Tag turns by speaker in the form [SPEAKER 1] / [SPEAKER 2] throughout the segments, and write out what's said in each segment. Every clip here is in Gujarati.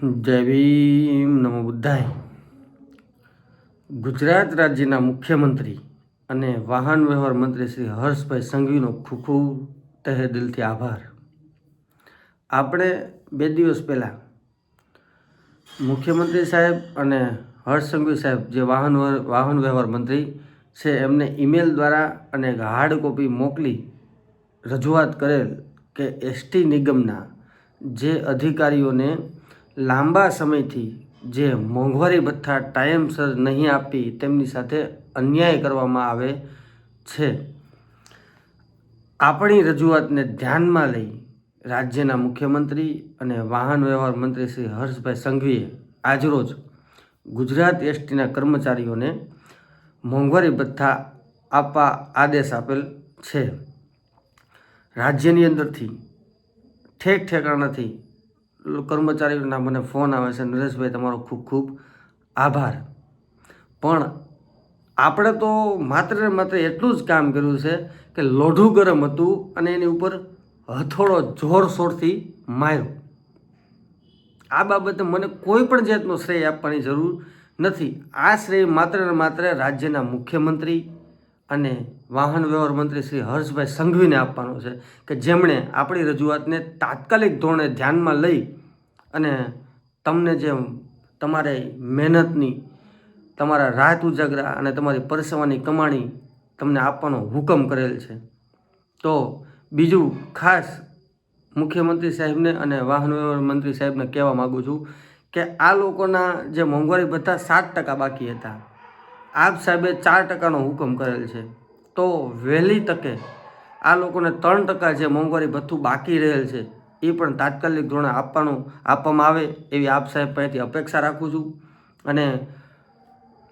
[SPEAKER 1] જય ભીમ નમો બુદ્ધાય. ગુજરાત રાજ્યના મુખ્યમંત્રી અને વાહન વ્યવહાર મંત્રી શ્રી હર્ષભાઈ સંઘવીનો ખૂબ ખૂબ તહે દિલથી આભાર. આપણે બે દિવસ પહેલાં મુખ્યમંત્રી સાહેબ અને હર્ષ સંઘવી સાહેબ જે વાહન વાહન વ્યવહાર મંત્રી છે, એમને ઈમેલ દ્વારા અને હાર્ડ કોપી મોકલી રજૂઆત કરેલ કે એસટી નિગમના જે અધિકારીઓને લાંબા સમયથી જે મોંઘવારી ભથ્થા ટાઈમસર નહીં આપી તેમની સાથે અન્યાય કરવામાં આવે છે. આપણી રજૂઆતને ધ્યાનમાં લઈ રાજ્યના મુખ્યમંત્રી અને વાહન વ્યવહાર મંત્રી શ્રી હર્ષભાઈ સંઘવીએ આજરોજ ગુજરાત એસટીના કર્મચારીઓને મોંઘવારી ભથ્થા આપવા આદેશ આપેલ છે. રાજ્યની અંદરથી ઠેક ઠેકાણાથી કર્મચારીઓના મને ફોન આવે છે, નરેશભાઈ, તમારો ખૂબ ખૂબ આભાર. પણ આપણે તો માત્ર ને માત્ર એટલું જ કામ કર્યું છે કે લોઢું ગરમ હતું અને એની ઉપર હથોડો જોરશોરથી માર્યો. આ બાબતે મને કોઈ પણ જાતનો શ્રેય આપવાની જરૂર નથી. આ શ્રેય માત્ર ને માત્ર રાજ્યના મુખ્યમંત્રી અને વાહન વ્યવહાર મંત્રી શ્રી હર્ષભાઈ સંઘવીને આપવાનો છે કે જેમણે આપણી રજૂઆતને તાત્કાલિક ધોરણે ધ્યાનમાં લઈ અને તમને જે તમારે મહેનતની, તમારા રાત ઉજાગરા અને તમારી પરસેવાની કમાણી તમને આપવાનો હુકમ કરેલ છે. તો બીજું ખાસ મુખ્યમંત્રી સાહેબને અને વાહન વ્યવહાર મંત્રી સાહેબને કહેવા માગું છું કે આ લોકોના જે મોંઘવારી ભથ્થા સાત ટકા બાકી હતા આપ સાહેબે ચાર ટકાનો હુકમ કરેલ છે. તો વહેલી તકે આ લોકોને ત્રણ ટકા જે મોંઘવારી ભથ્થું બાકી રહેલ છે, એ પણ તાત્કાલિક ધોરણે આપવાનું આપવામાં આવે એવી આપ સાહેબ પાસેથી અપેક્ષા રાખું છું. અને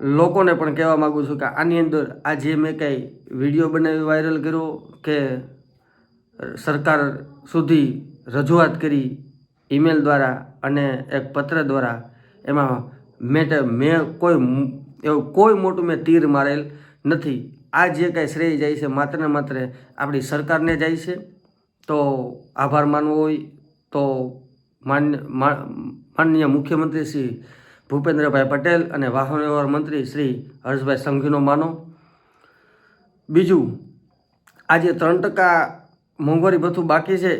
[SPEAKER 1] લોકોને પણ કહેવા માગું છું કે આની અંદર આ જે મેં કંઈ વીડિયો બનાવી વાયરલ કર્યો કે સરકાર સુધી રજૂઆત કરી ઈમેલ દ્વારા અને એક પત્ર દ્વારા એમાં મેં મેં કોઈ એવું કોઈ મોટું મેં તીર મારેલ નથી. આ જે કાંઈ શ્રેય જાય છે, માત્ર ને માત્ર આપણી સરકારને જાય છે. તો આભાર માનવો હોય તો માન્ય માનનીય મુખ્યમંત્રી શ્રી ભૂપેન્દ્રભાઈ પટેલ અને વાહન વ્યવહાર મંત્રી શ્રી હર્ષભાઈ સંઘીનો માનો. બીજું, આજે ત્રણ ટકા મોંઘવારી ભથ્થું બાકી છે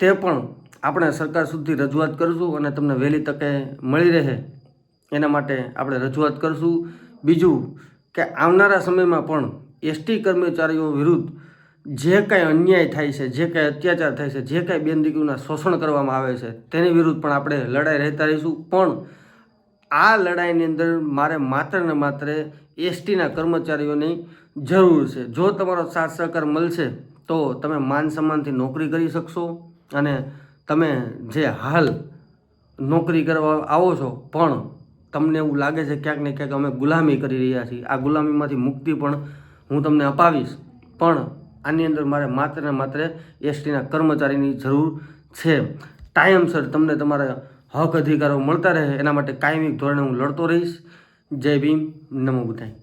[SPEAKER 1] તે પણ આપણે સરકાર સુધી રજૂઆત કરીશું અને તમને વહેલી તકે મળી રહે. એના માટે આપણે રજૂઆત કરીશું. બીજું કે આવનારા સમયમાં પણ એસટી કર્મચારીઓ વિરુદ્ધ જે કાંઈ અન્યાય થાય છે, જે કાંઈ અત્યાચાર થાય છે, જે કાંઈ બેન દીકરીઓના શોષણ કરવામાં આવે છે, તેની વિરુદ્ધ પણ આપણે લડાઈ રહેતા રહીશું. પણ આ લડાઈની અંદર મારે માત્ર ને માત્ર એસટીના કર્મચારીઓની જરૂર છે. જો તમારો સાથ સહકાર મળશે, તો તમે માન સન્માનથી નોકરી કરી શકશો અને તમે જે હાલ નોકરી કરવા આવો છો, પણ તમને એવું લાગે છે ક્યાંક ને ક્યાંક અમે ગુલામી કરી રહ્યા છીએ. આ ગુલામીમાંથી મુક્તિ પણ હું તમને અપાવીશ. પણ આની અંદર મારે માત્ર ને માત્ર એસટીના કર્મચારીની જરૂર છે. ટાઈમસર તમને તમારા હક અધિકારો મળતા રહે. એના માટે કાયમી ધોરણે હું લડતો રહીશ. જય ભીમ. નમો બુદ્ધાય